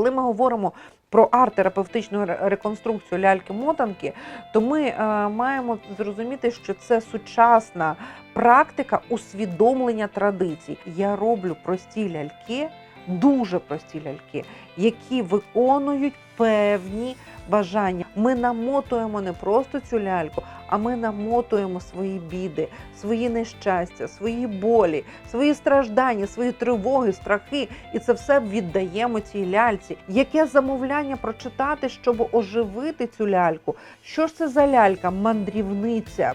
Коли ми говоримо про арт-терапевтичну реконструкцію ляльки-мотанки, то ми е, маємо зрозуміти, що це сучасна практика усвідомлення традицій. Я роблю прості ляльки, дуже прості ляльки, які виконують певні бажання. Ми намотуємо не просто цю ляльку, а ми намотуємо свої біди, свої нещастя, свої болі, свої страждання, свої тривоги, страхи, і це все віддаємо цій ляльці. Яке замовляння прочитати, щоб оживити цю ляльку? Що ж це за лялька? Мандрівниця.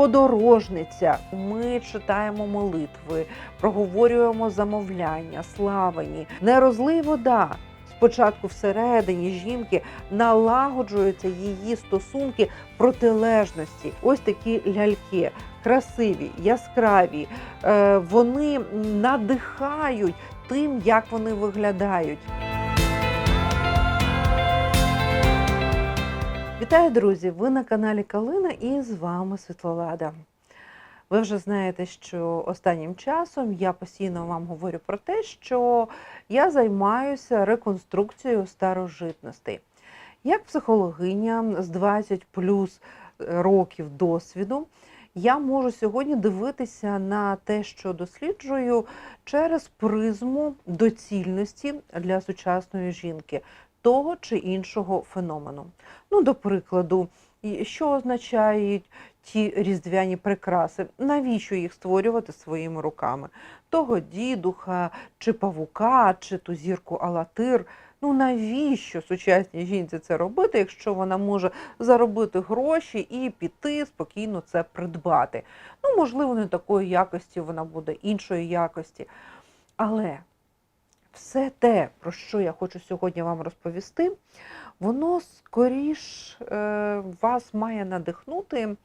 Подорожниця, ми читаємо молитви, проговорюємо замовляння, славені, не розлий вода. Спочатку всередині жінки налагоджуються її стосунки протилежності. Ось такі ляльки, красиві, яскраві. Е, вони надихають тим, як вони виглядають. Вітаю, друзі! Ви на каналі Калина і з вами Світлолада. Ви вже знаєте, що останнім часом я постійно вам говорю про те, що я займаюся реконструкцією старожитностей. Як психологиня з 20 плюс років досвіду, я можу сьогодні дивитися на те, що досліджую, через призму доцільності для сучасної жінки того чи іншого феномену. Ну, до прикладу, що означають ті різдвяні прикраси? Навіщо їх створювати своїми руками? Того дідуха, чи павука, чи ту зірку Алатир. Ну навіщо сучасній жінці це робити, якщо вона може заробити гроші і піти спокійно це придбати? Ну, можливо, не такої якості, вона буде іншої якості. Але все те, про що я хочу сьогодні вам розповісти, воно скоріш е, вас має надихнути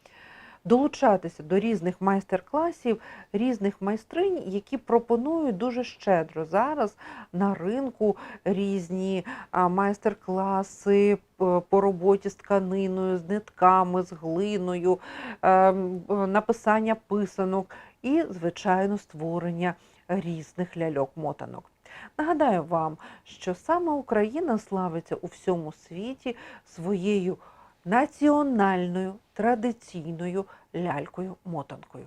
долучатися до різних майстер-класів, різних майстринь, які пропонують дуже щедро зараз на ринку різні майстер-класи по роботі з тканиною, з нитками, з глиною, е, написання писанок і, звичайно, створення різних ляльок-мотанок. Нагадаю вам, що саме Україна славиться у всьому світі своєю національною традиційною лялькою-мотанкою.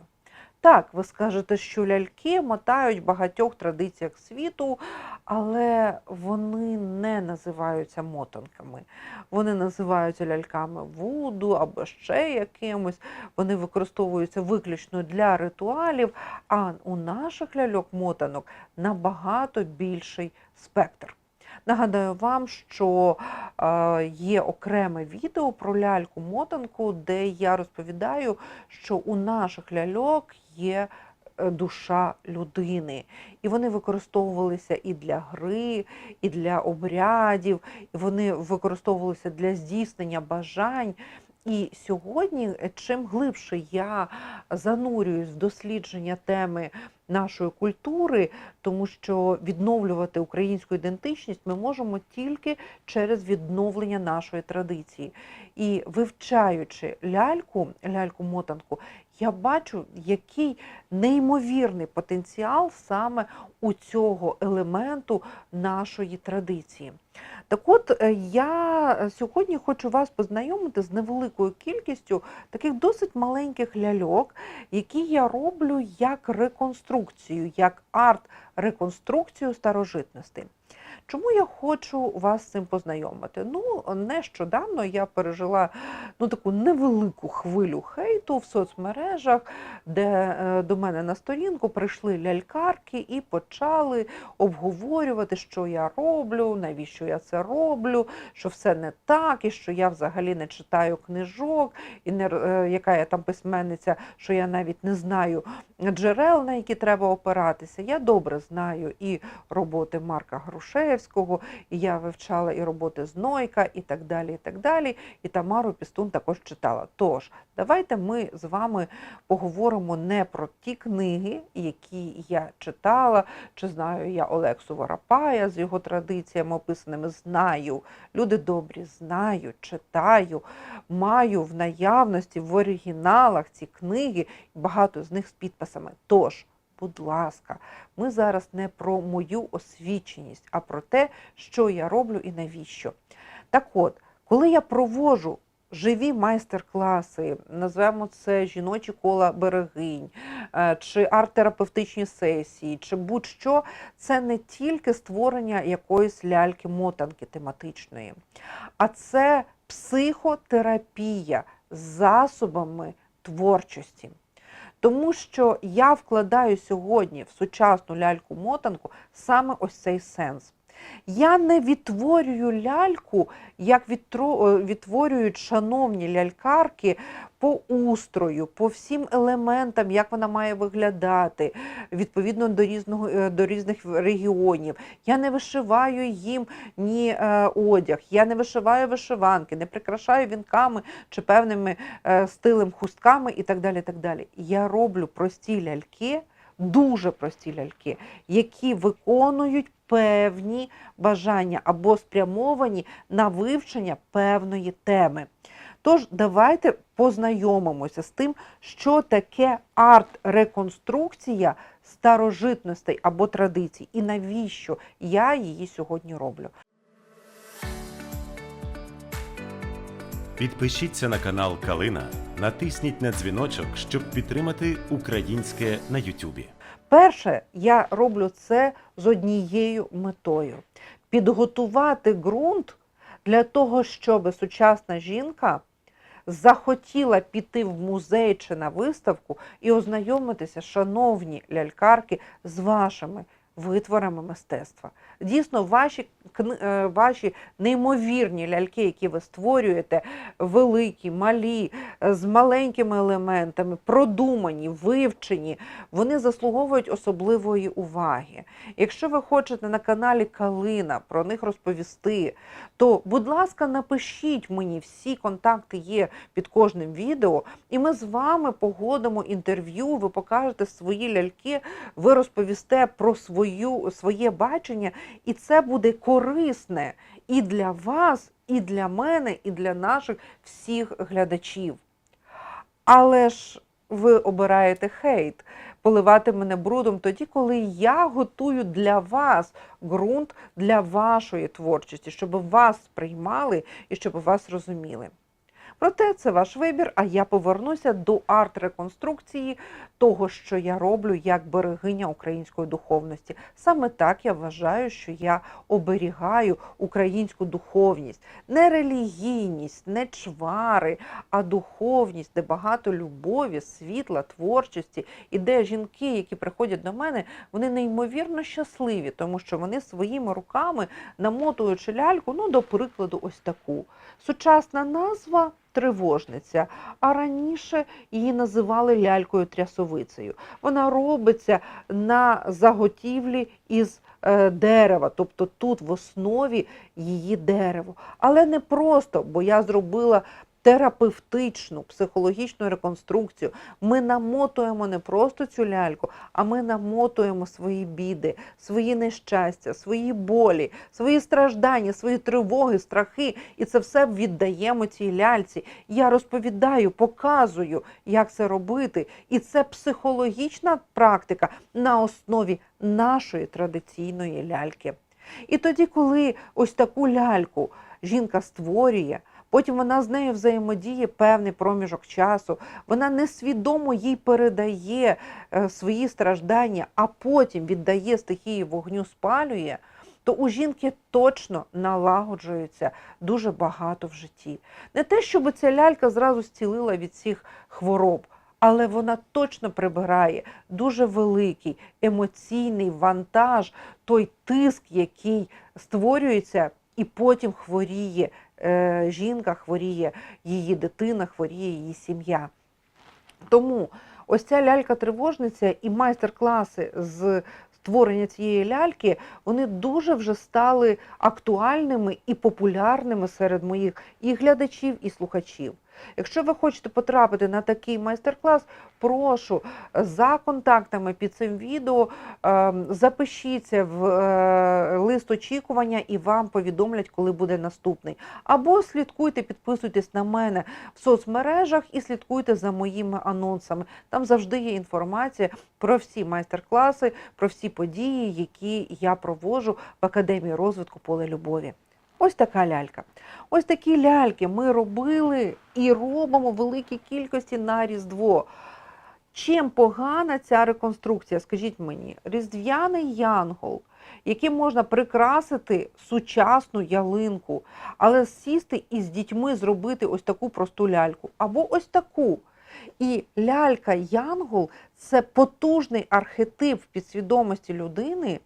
Так, ви скажете, що ляльки мотають в багатьох традиціях світу, але вони не називаються мотанками. Вони називаються ляльками вуду або ще якимось. Вони використовуються виключно для ритуалів, а у наших ляльок-мотанок набагато більший спектр. Нагадаю вам, що е, є окреме відео про ляльку-мотанку, де я розповідаю, що у наших ляльок є е, душа людини. І вони використовувалися і для гри, і для обрядів, і вони використовувалися для здійснення бажань. І сьогодні, е, чим глибше я занурююсь в дослідження теми нашої культури, тому що відновлювати українську ідентичність ми можемо тільки через відновлення нашої традиції. І вивчаючи ляльку, ляльку-мотанку, я бачу, який неймовірний потенціал саме у цього елементу нашої традиції. Так от, е, я сьогодні хочу вас познайомити з невеликою кількістю таких досить маленьких ляльок, які я роблю як реконструкцію, як арт-реконструкцію старожитностей. Чому я хочу вас з цим познайомити? Ну, нещодавно я пережила ну, таку невелику хвилю хейту в соцмережах, де е, до мене на сторінку прийшли лялькарки і почали обговорювати, що я роблю, навіщо я це роблю, що все не так, і що я взагалі не читаю книжок, і не, е, яка я там письменниця, що я навіть не знаю джерел, на які треба опиратися. Я добре знаю і роботи Марка Грушевського, і я вивчала і роботи Знойка, і так далі. І так далі. І Тамару Пістун також читала. Тож, давайте ми з вами поговоримо не про ті книги, які я читала, чи знаю я Олексу Воропая з його традиціями описаними. Знаю. Люди добрі, знаю, читаю, маю в наявності в оригіналах ці книги, багато з них з підписами. Тож, будь ласка, ми зараз не про мою освіченість, а про те, що я роблю і навіщо. Так от, коли я проводжу живі майстер-класи, назвемо це жіночі кола берегинь, е, чи арт-терапевтичні сесії, чи будь-що, це не тільки створення якоїсь ляльки-мотанки тематичної, а це психотерапія з засобами творчості. Тому що я вкладаю сьогодні в сучасну ляльку-мотанку саме ось цей сенс. Я не відтворюю ляльку, як е, відтворюють шановні лялькарки по устрою, по всім елементам, як вона має виглядати, відповідно до різного е, до різних регіонів. Я не вишиваю їм ні е, одяг, я не вишиваю вишиванки, не прикрашаю вінками чи певними стилем хустками і так далі. так далі. Я роблю прості ляльки, дуже прості ляльки, які виконують певні бажання або спрямовані на вивчення певної теми. Тож давайте познайомимося з тим, що таке арт-реконструкція старожитностей або традицій, і навіщо я її сьогодні роблю. Підпишіться на канал Калина, натисніть на дзвіночок, щоб підтримати українське на Ютубі. Перше, я роблю це з однією метою: підготувати ґрунт для того, щоб сучасна жінка захотіла піти в музей чи на виставку і ознайомитися, шановні лялькарки, з вашими витворами мистецтва. Дійсно, ваші, е, ваші неймовірні ляльки, які ви створюєте, великі, малі, е, з маленькими елементами, продумані, вивчені, вони заслуговують особливої уваги. Якщо ви хочете на каналі Калина про них розповісти, то, будь ласка, напишіть мені, всі контакти є під кожним відео, і ми з вами погодимо інтерв'ю, ви покажете свої ляльки, ви розповісте про свою, своє бачення, і це буде корисне і для вас, і для мене, і для наших всіх глядачів. Але ж ви обираєте хейт, поливати мене брудом тоді, коли я готую для вас ґрунт для вашої творчості, щоб вас сприймали і щоб вас розуміли. Проте це ваш вибір, а я повернуся до арт-реконструкції того, що я роблю як берегиня української духовності. Саме так я вважаю, що я оберігаю українську духовність, не релігійність, не чвари, а духовність, де багато любові, світла, творчості, і де жінки, які приходять до мене, вони неймовірно щасливі, тому що вони своїми руками намотуючи ляльку, ну, до прикладу, ось таку. Сучасна назва тривожниця, а раніше її називали лялькою трясовицею. Вона робиться на заготівлі із е, дерева, тобто тут в основі її дерево. Але не просто, бо я зробила терапевтичну, психологічну реконструкцію. Ми намотуємо не просто цю ляльку, а ми намотуємо свої біди, свої нещастя, свої болі, свої страждання, свої тривоги, страхи. І це все віддаємо цій ляльці. Я розповідаю, показую, як це робити. І це психологічна практика на основі нашої традиційної ляльки. І тоді, коли ось таку ляльку жінка створює, потім вона з нею взаємодіє певний проміжок часу, вона несвідомо їй передає е, свої страждання, а потім віддає стихії вогню, спалює. То у жінки точно налагоджується дуже багато в житті. Не те, щоб ця лялька зразу зцілила від всіх хвороб, але вона точно прибирає дуже великий емоційний вантаж, той тиск, який створюється, і потім хворіє е, жінка, хворіє її дитина, хворіє її сім'я. Тому ось ця лялька-тривожниця і майстер-класи з створення цієї ляльки, вони дуже вже стали актуальними і популярними серед моїх і глядачів, і слухачів. Якщо ви хочете потрапити на такий майстер-клас, прошу за контактами під цим відео е, запишіться в е, лист очікування і вам повідомлять, коли буде наступний. Або слідкуйте, підписуйтесь на мене в соцмережах і слідкуйте за моїми анонсами. Там завжди є інформація про всі майстер-класи, про всі події, які я проводжу в Академії розвитку поле любові. Ось така лялька. Ось такі ляльки ми робили і робимо в великій кількості на Різдво. Чим погана ця реконструкція? Скажіть мені, різдвяний янгол, яким можна прикрасити сучасну ялинку, але сісти і з дітьми зробити ось таку просту ляльку, або ось таку. І лялька Янгол це потужний архетип підсвідомості людини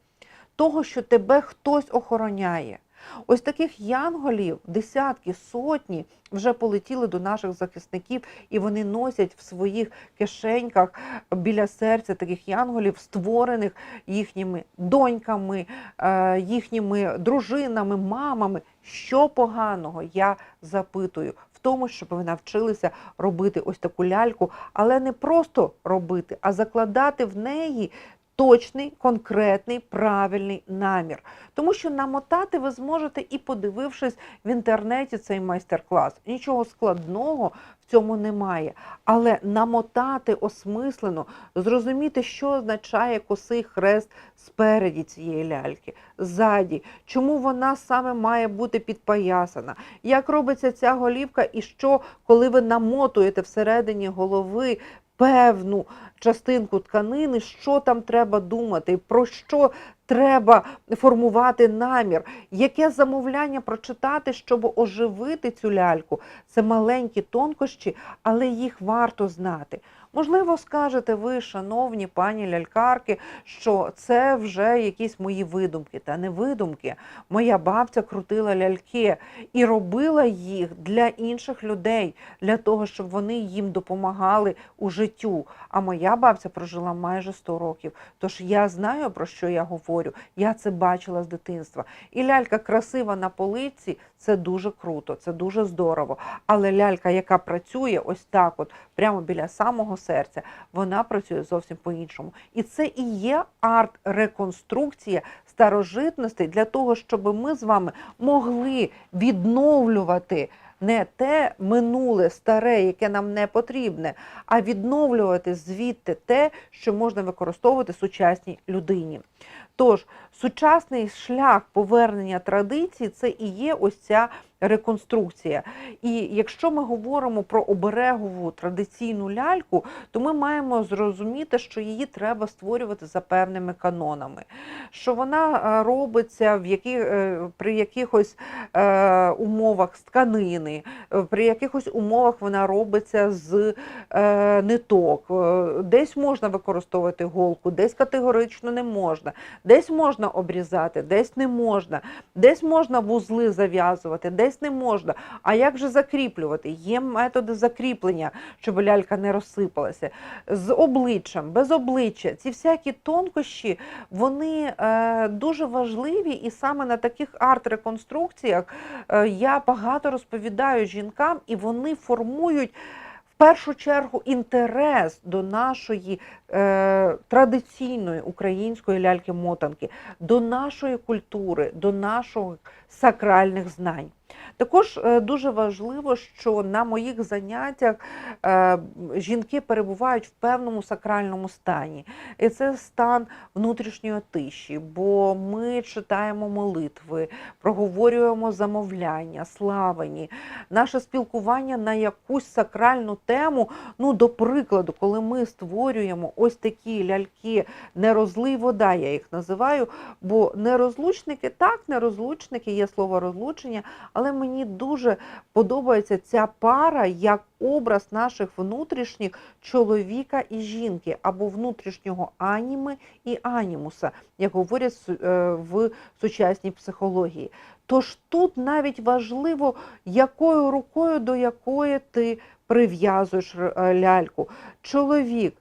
того, що тебе хтось охороняє. Ось таких янголів, десятки, сотні вже полетіли до наших захисників, і вони носять в своїх кишеньках біля серця таких янголів, створених їхніми доньками, е, їхніми дружинами, мамами. Що поганого я запитую в тому, щоб ви навчилися робити ось таку ляльку, але не просто робити, а закладати в неї точний, конкретний, правильний намір. Тому що намотати ви зможете і подивившись в інтернеті цей майстер-клас. Нічого складного в цьому немає. Але намотати осмислено, зрозуміти, що означає косий хрест спереді цієї ляльки, ззаді, чому вона саме має бути підпоясана, як робиться ця голівка, і що, коли ви намотуєте всередині голови певну частинку тканини, що там треба думати, про що треба формувати намір, яке замовляння прочитати, щоб оживити цю ляльку. Це маленькі тонкощі, але їх варто знати. Можливо, скажете ви, шановні пані лялькарки, що це вже якісь мої видумки, та не видумки. Моя бабця крутила ляльки і робила їх для інших людей, для того, щоб вони їм допомагали у життю. А моя бабця прожила майже 100 років. Тож я знаю, про що я говорю. Я це бачила з дитинства. І лялька красива на полиці це дуже круто, це дуже здорово. Але лялька, яка працює ось так, от прямо біля самого серця, вона працює зовсім по-іншому. І це і є арт-реконструкція старожитностей для того, щоб ми з вами могли відновлювати. Не те минуле старе, яке нам не потрібне, а відновлювати звідти те, що можна використовувати сучасній людині. Тож, сучасний шлях повернення традицій це і є ось ця реконструкція. І якщо ми говоримо про оберегову традиційну ляльку, то ми маємо зрозуміти, що її треба створювати за певними канонами, що вона е, робиться в які, е, при якихось е, умовах з тканини, е, при якихось умовах вона робиться з е, ниток. Десь можна використовувати голку, десь категорично не можна, десь можна обрізати, десь не можна, десь можна вузли зав'язувати, десь не можна. А як же закріплювати? Є методи закріплення, щоб лялька не розсипалася. З обличчям, без обличчя. Ці всякі тонкощі, вони е, дуже важливі, і саме на таких арт-реконструкціях е, я багато розповідаю жінкам, і вони формують. В першу чергу інтерес до нашої традиційної української ляльки-мотанки, до нашої культури, до наших сакральних знань. Також е, дуже важливо, що на моїх заняттях е, жінки перебувають в певному сакральному стані. І це стан внутрішньої тиші, бо ми читаємо молитви, проговорюємо замовляння, славені, наше спілкування на якусь сакральну тему. Ну, до прикладу, коли ми створюємо ось такі ляльки, не вода, я їх називаю, бо нерозлучники, так, нерозлучники, є слово розлучення, але мені дуже подобається ця пара як образ наших внутрішніх чоловіка і жінки, або внутрішнього аніми і анімуса, як говорять е, в сучасній психології. Тож тут навіть важливо, якою рукою до якої ти прив'язуєш е, ляльку. Чоловік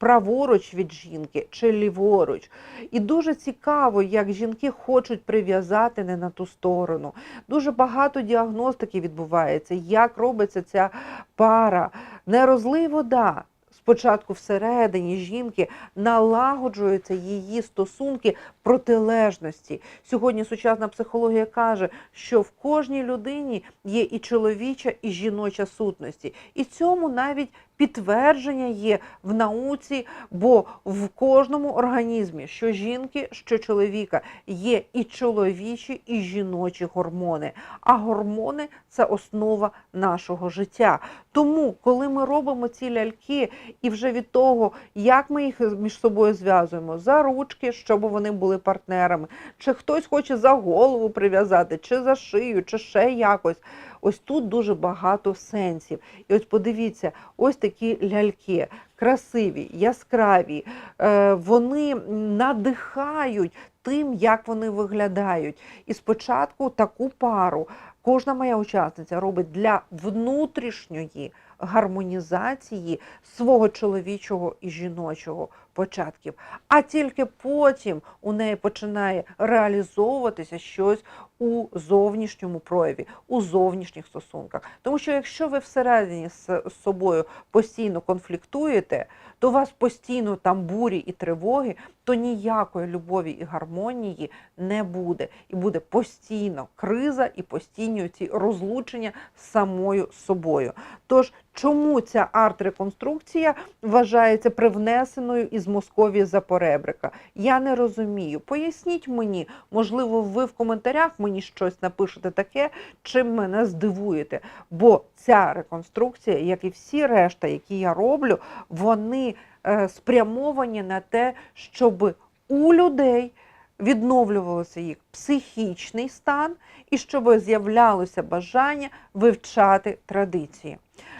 праворуч від жінки чи ліворуч. І дуже цікаво, як жінки хочуть прив'язати не на ту сторону. Дуже багато діагностики відбувається, як робиться ця пара. Не вода. Спочатку всередині жінки налагоджуються її стосунки протилежності. Сьогодні сучасна психологія каже, що в кожній людині є і чоловіча, і жіноча сутності. І цьому навіть підтвердження є в науці, бо в кожному організмі, що жінки, що чоловіка, є і чоловічі, і жіночі гормони. А гормони це основа нашого життя. Тому, коли ми робимо ці ляльки, і вже від того, як ми їх між собою зв'язуємо, за ручки, щоб вони були партнерами, чи хтось хоче за голову прив'язати, чи за шию, чи ще якось. Ось тут дуже багато сенсів. І ось подивіться, ось такі ляльки, красиві, яскраві, е, вони надихають тим, як вони виглядають. І спочатку таку пару кожна моя учасниця робить для внутрішньої гармонізації свого чоловічого і жіночого початків. А тільки потім у неї починає реалізовуватися щось у зовнішньому прояві, у зовнішніх стосунках. Тому що якщо ви всередині з собою постійно конфліктуєте, то у вас постійно там бурі і тривоги, то ніякої любові і гармонії не буде. І буде постійно криза і постійні ці розлучення з самою собою. Тож, чому ця арт-реконструкція вважається привнесеною із Московії за поребрика? Я не розумію. Поясніть мені, можливо, ви в коментарях мені щось напишете таке, чим мене здивуєте. Бо ця реконструкція, як і всі решта, які я роблю, вони е, спрямовані на те, щоб у людей відновлювався їх психічний стан і щоб з'являлося бажання вивчати традиції.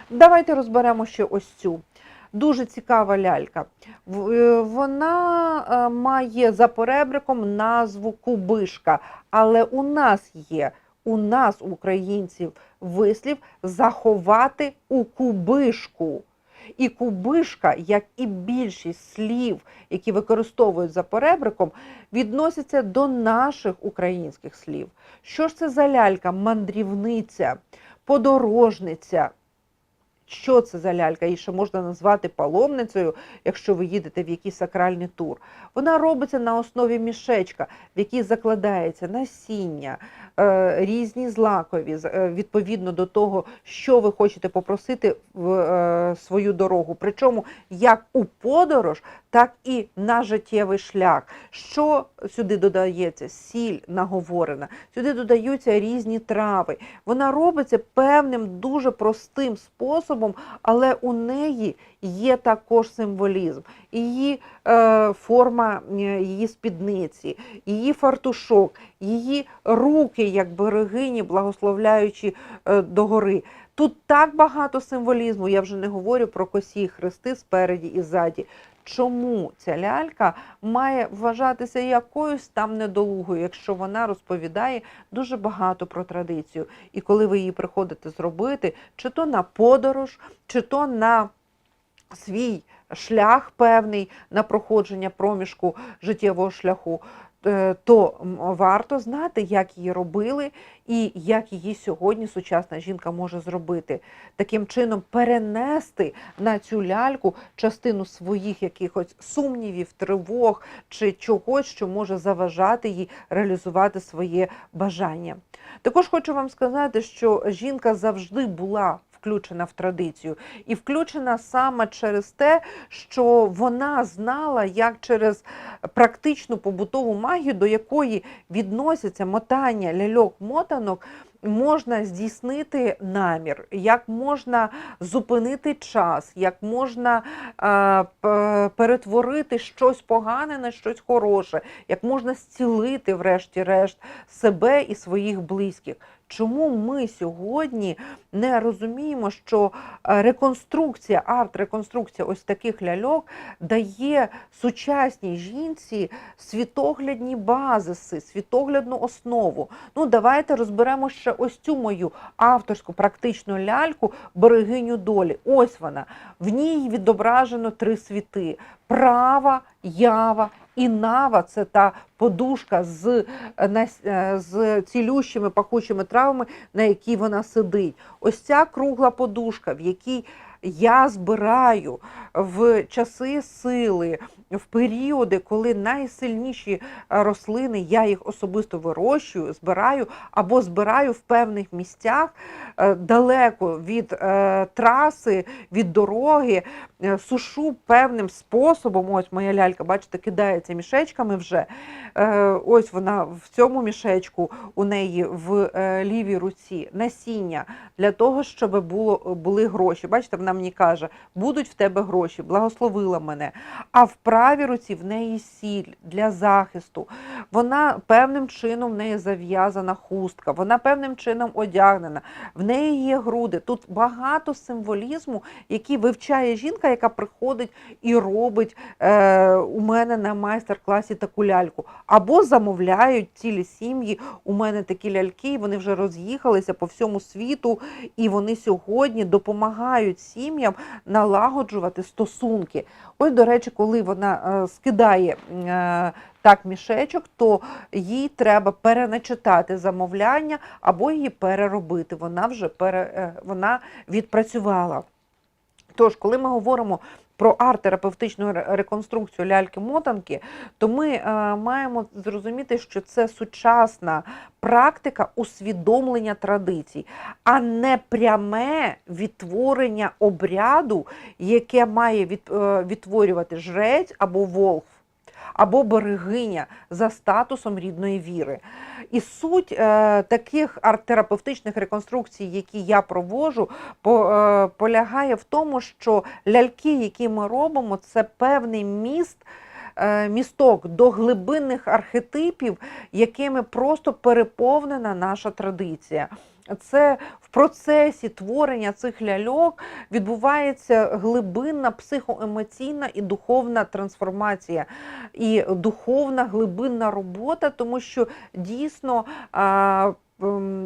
Давайте розберемо ще ось цю. Дуже цікава лялька. Е, Вона е, має за поребриком назву кубишка, але у нас є, у нас, українців, вислів заховати у кубишку. І кубишка, як і більшість слів, які використовують за поребриком, відносяться до наших українських слів. Що ж це за лялька? Мандрівниця, подорожниця. Що це за лялька? Її ще можна назвати паломницею, якщо ви їдете в якийсь сакральний тур. Вона робиться на основі мішечка, в який закладається насіння, різні злакові, е, відповідно до того, що ви хочете попросити в е, свою дорогу. Причому як у подорож, так і на життєвий шлях. Що сюди додається? Сіль наговорена, сюди додаються різні трави. Вона робиться певним дуже простим способом, але у неї є також символізм. Її е, форма е, її спідниці, її фартушок, її руки, як берегині, благословляючи е, догори. Тут так багато символізму, я вже не говорю про косі хрести спереді і ззаді. Чому ця лялька має вважатися якоюсь там недолугою, якщо вона розповідає дуже багато про традицію. І коли ви її приходите зробити, чи то на подорож, чи то на свій шлях певний на проходження проміжку життєвого шляху, е, то варто знати, як її робили і як її сьогодні сучасна жінка може зробити. Таким чином перенести на цю ляльку частину своїх якихось сумнівів, тривог чи чогось, що може заважати їй реалізувати своє бажання. Також хочу вам сказати, що жінка завжди була включена в традицію, і включена саме через те, що вона знала, як через практичну побутову магію, до якої відносяться мотання ляльок-мотанок, можна здійснити намір, як можна зупинити час, як можна е, перетворити щось погане на щось хороше, як можна зцілити, врешті-решт, себе і своїх близьких. Чому ми сьогодні не розуміємо, що е, реконструкція, арт-реконструкція ось таких ляльок дає сучасній жінці світоглядні базиси, світоглядну основу. Ну, давайте розберемо ще ось цю мою авторську практичну ляльку берегиню долі. Ось вона. В ній відображено три світи: права, ява і нава це та подушка з, е, е, з цілющими пахучими травами, на якій вона сидить. Ось ця кругла подушка, в якій я збираю в часи сили, в періоди, коли найсильніші е, рослини, я їх особисто вирощую, збираю або збираю в певних місцях далеко від траси, від дороги, сушу певним способом. Ось моя лялька, бачите, кидається мішечками вже. Е, Ось вона в цьому мішечку у неї в е, лівій руці насіння для того, щоб було, були гроші. Бачите, вона мені каже, будуть в тебе гроші, благословила мене. А в правій руці в неї сіль для захисту. Вона певним чином в неї зав'язана хустка, вона певним чином одягнена, в неї є груди. Тут багато символізму, який вивчає жінка, яка приходить і робить е, у мене на майстер-класі таку ляльку. Або замовляють цілі сім'ї. У мене такі ляльки, вони вже роз'їхалися по всьому світу, і вони сьогодні допомагають сім'ям налагоджувати стосунки. Ось, до речі, коли вона е, скидає е, так мішечок, то їй треба переначитати замовляння або її переробити. Вона вже пере, е, вона відпрацювала. Тож, коли ми говоримо про арт-терапевтичну реконструкцію ляльки-мотанки, то ми е, маємо зрозуміти, що це сучасна практика усвідомлення традицій, а не пряме відтворення обряду, яке має від, е, відтворювати жрець або волхв. Або берегиня за статусом рідної віри. І суть е, таких арт-терапевтичних реконструкцій, які я проводжу, по, е, полягає в тому, що ляльки, які ми робимо, це певний міст. е, Місток до глибинних архетипів, якими просто переповнена наша традиція. Це в процесі творення цих ляльок відбувається глибинна психоемоційна і духовна трансформація, і духовна глибинна робота, тому що дійсно.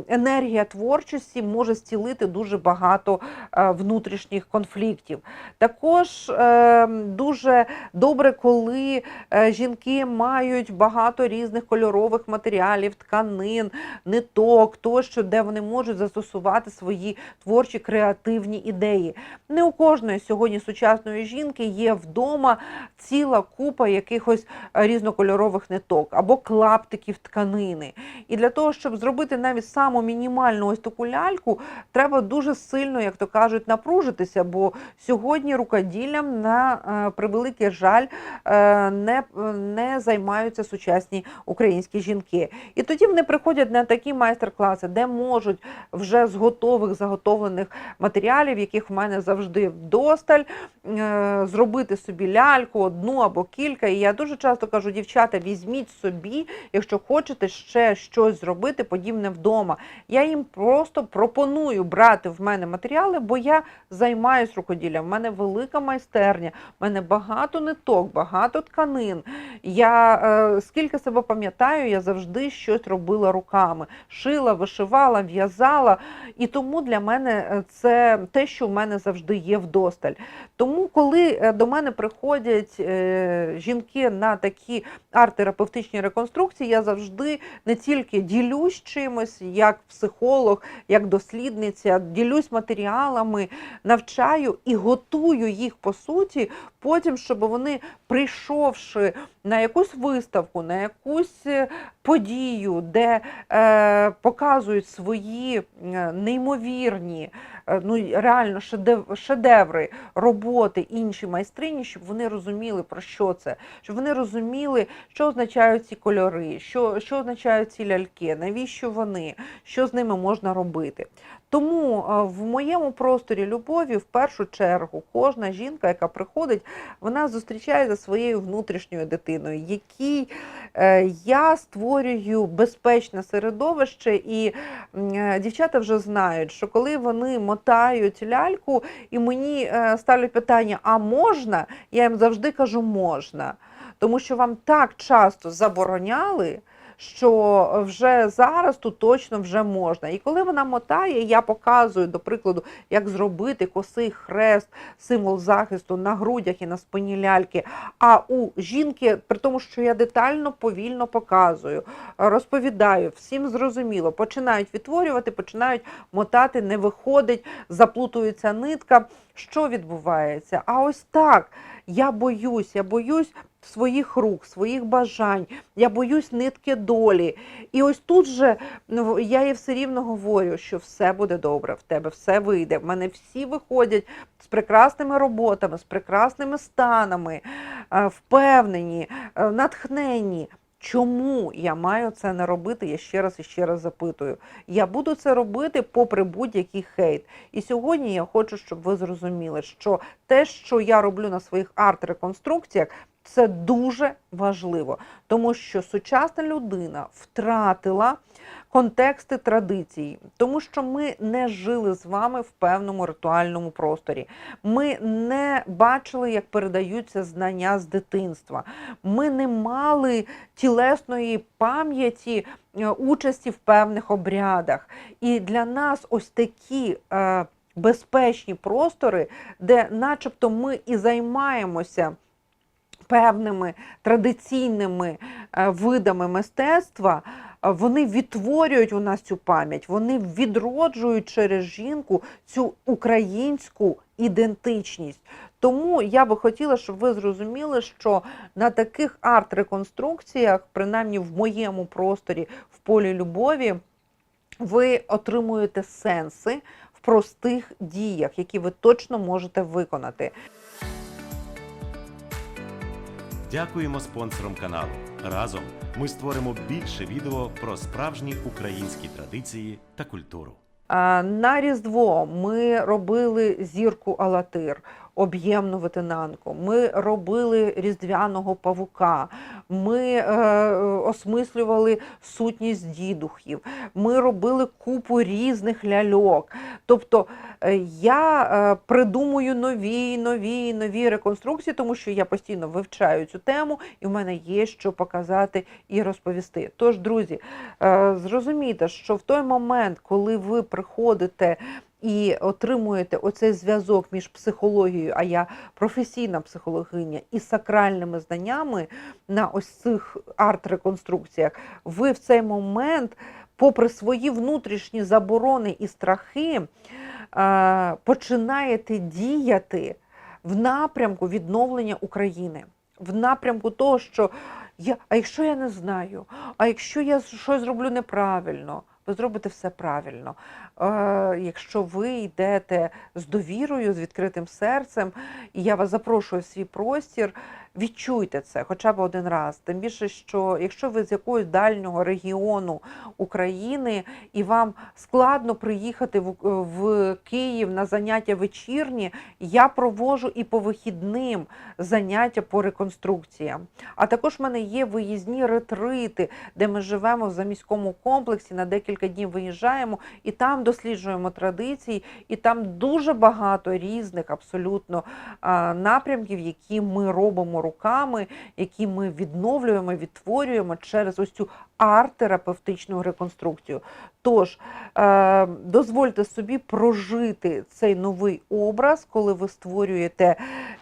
Енергія творчості може зцілити дуже багато е, внутрішніх конфліктів. Також е, дуже добре, коли е, жінки мають багато різних кольорових матеріалів, тканин, ниток, тощо, де вони можуть застосувати свої творчі креативні ідеї. Не у кожної сьогодні сучасної жінки є вдома ціла купа якихось різнокольорових ниток або клаптиків тканини. І для того, щоб зробити навіть саму мінімальну ось таку ляльку, треба дуже сильно, як то кажуть, напружитися, бо сьогодні рукоділлям на е, превеликий жаль е, не, не займаються сучасні українські жінки. І тоді вони приходять на такі майстер-класи, де можуть вже з готових заготовлених матеріалів, яких в мене завжди вдосталь, е, зробити собі ляльку, одну або кілька. І я дуже часто кажу, дівчата, візьміть собі, якщо хочете ще щось зробити подібне вдома. Я їм просто пропоную брати в мене матеріали, бо я займаюсь рукоділлям. В мене велика майстерня, в мене багато ниток, багато тканин. Я е, скільки себе пам'ятаю, я завжди щось робила руками, шила, вишивала, в'язала. І тому для мене е, це те, що в мене завжди є вдосталь. Тому, коли е, до мене приходять е, жінки на такі арт-терапевтичні реконструкції, я завжди не тільки ділюсь чимось, як психолог, як дослідниця, ділюсь матеріалами, навчаю і готую їх по суті, потім, щоб вони, прийшовши на якусь виставку, на якусь е, подію, де е, показують свої е, неймовірні, е, ну реально шедев- шедеври роботи інші майстрині, щоб вони розуміли про що це, щоб вони розуміли, що означають ці кольори, що, що означають ці ляльки, навіщо вони, що з ними можна робити. Тому е, в моєму просторі любові в першу чергу кожна жінка, яка приходить, вона зустрічає за своєю внутрішньою дитиною, якій е, я створюю безпечне середовище, і е, дівчата вже знають, що коли вони мотають ляльку і мені ставлять питання, а можна? Я їм завжди кажу, можна. Тому що вам так часто забороняли, що вже зараз тут точно вже можна. І коли вона мотає, я показую, до прикладу, як зробити косий хрест, символ захисту на грудях і на спині ляльки. А у жінки, при тому, що я детально, повільно показую, розповідаю, всім зрозуміло, починають відтворювати, починають мотати, не виходить, заплутується нитка. Що відбувається? А ось так. Я боюсь, я боюсь своїх рук, своїх бажань, я боюсь нитки долі. І ось тут же ну, я їй все рівно говорю, що все буде добре, в тебе все вийде. В мене всі виходять з прекрасними роботами, з прекрасними станами, е, впевнені, е, натхнені. Чому я маю це не робити? Я ще раз і ще раз запитую. Я буду це робити попри будь-який хейт. І сьогодні я хочу, щоб ви зрозуміли, що те, що я роблю на своїх арт-реконструкціях, це дуже важливо, тому що сучасна людина втратила контексти традицій, тому що ми не жили з вами в певному ритуальному просторі. Ми не бачили, як передаються знання з дитинства. Ми не мали тілесної пам'яті е, участі в певних обрядах. І для нас ось такі. Е, Безпечні простори, де, начебто, ми і займаємося певними традиційними е, видами мистецтва, е, вони відтворюють у нас цю пам'ять, вони відроджують через жінку цю українську ідентичність. Тому я би хотіла, щоб ви зрозуміли, що на таких арт-реконструкціях, принаймні в моєму просторі в полі любові, ви отримуєте сенси в простих діях, які ви точно можете виконати. Дякуємо спонсорам каналу. Разом ми створимо більше відео про справжні українські традиції та культуру. На Різдво ми робили зірку Алатир, об'ємну ветенанку. Ми робили різдвяного павука. Ми е, осмислювали сутність дідухів. Ми робили купу різних ляльок. Тобто е, я е, придумую нові, нові, нові реконструкції, тому що я постійно вивчаю цю тему, і в мене є що показати і розповісти. Тож, друзі, е, зрозумійте, що в той момент, коли ви приходите і отримуєте оцей зв'язок між психологією, а я професійна психологиня, і сакральними знаннями на ось цих арт-реконструкціях, ви в цей момент, попри свої внутрішні заборони і страхи, починаєте діяти в напрямку відновлення України, в напрямку того, що я, а якщо я не знаю, а якщо я щось зроблю неправильно, ви зробите все правильно. Е, якщо ви йдете з довірою, з відкритим серцем, і я вас запрошую в свій простір, відчуйте це хоча б один раз. Тим більше, що якщо ви з якогось дальнього регіону України і вам складно приїхати в, в Київ на заняття вечірні, я провожу і по вихідним заняття по реконструкціям. А також в мене є виїзні ретрити, де ми живемо в заміському комплексі, на декілька днів виїжджаємо і там досліджуємо традиції, і там дуже багато різних абсолютно напрямків, які ми робимо руками, які ми відновлюємо, відтворюємо через ось цю арт-терапевтичну реконструкцію. Тож е, дозвольте собі прожити цей новий образ, коли ви створюєте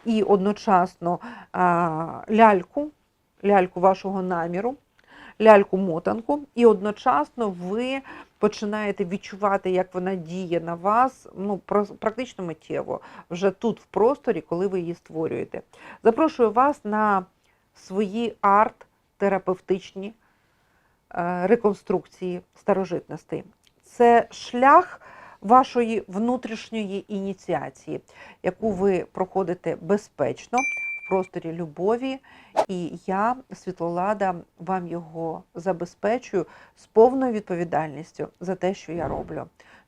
і одночасно е, ляльку, ляльку вашого наміру, ляльку-мотанку, і одночасно ви починаєте відчувати, як вона діє на вас, ну практично миттєво, вже тут, в просторі, коли ви її створюєте. Запрошую вас на свої арт-терапевтичні е, реконструкції старожитностей. Це шлях вашої внутрішньої ініціації, яку ви проходите безпечно просторі любові. І я, Світлолада, вам його забезпечую з повною відповідальністю за те, що я роблю.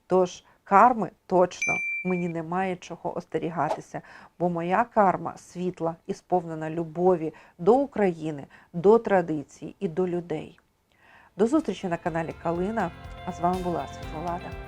Тож карми точно мені немає чого остерігатися, бо моя карма світла і сповнена любові до України, до традицій і до людей. До зустрічі на каналі Калина. А з вами була Світлолада.